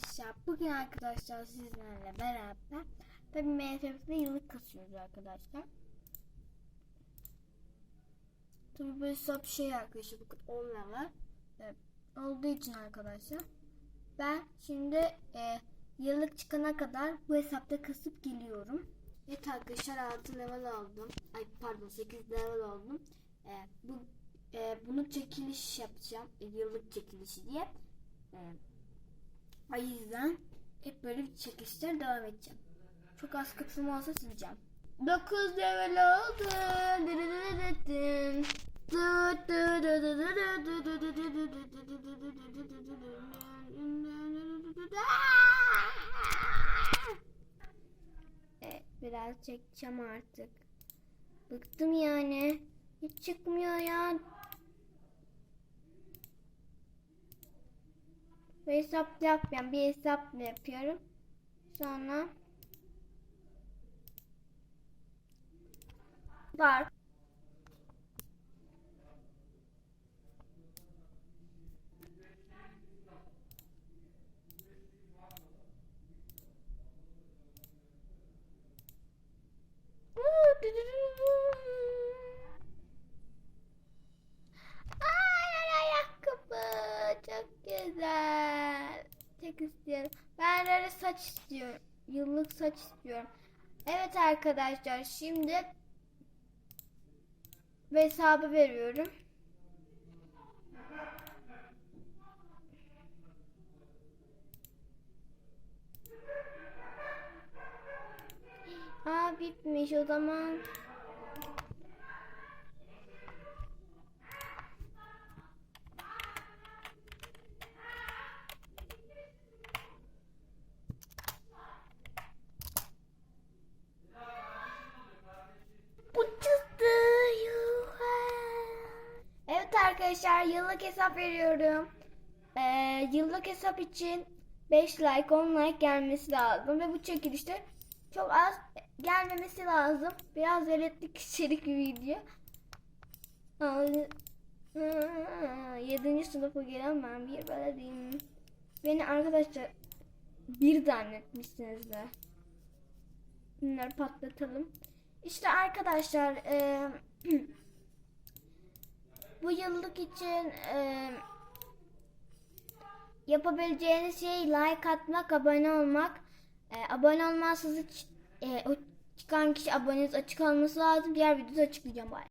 arkadaşlar. Bugün arkadaşlar sizlerle beraber tabii MFF'de yıllık kasıyoruz arkadaşlar. Tabii bu hesap şey arkadaşlar bakın 10 level olduğu için arkadaşlar ben şimdi e, yıllık çıkana kadar bu hesapta kasıp geliyorum. Evet arkadaşlar 6 level aldım. Ay pardon 8 level oldum. E, bu e, bunu çekiliş yapacağım. E, yıllık çekilişi diye. E, o yüzden hep böyle bir çekişler devam edeceğim. Çok az kısım olsa sileceğim. 9 level oldu. Biraz çekeceğim artık. Bıktım yani. Hiç çıkmıyor ya. Ve hesap yapmayan bir hesap yapıyorum. Sonra var. Ay ayakkabı çok güzel. İstiyorum. Ben böyle saç istiyorum. Yıllık saç istiyorum. Evet arkadaşlar şimdi hesabı veriyorum. Aa bitmiş o zaman. Uçuştu Evet arkadaşlar yıllık hesap veriyorum. Ee, yıllık hesap için 5 like 10 like gelmesi lazım ve bu çekilişte çok az gelmemesi lazım. Biraz veletlik içerik bir video. Aa, 7. sınıfa gelen ben bir belediyim. Beni arkadaşlar bir zannetmişsiniz de. Bunları patlatalım. İşte arkadaşlar e, bu yıllık için e, yapabileceğiniz şey like atmak, abone olmak. E, abone olmazsanız e, çıkan kişi aboneniz açık olması lazım. Diğer videoda açıklayacağım. Bye.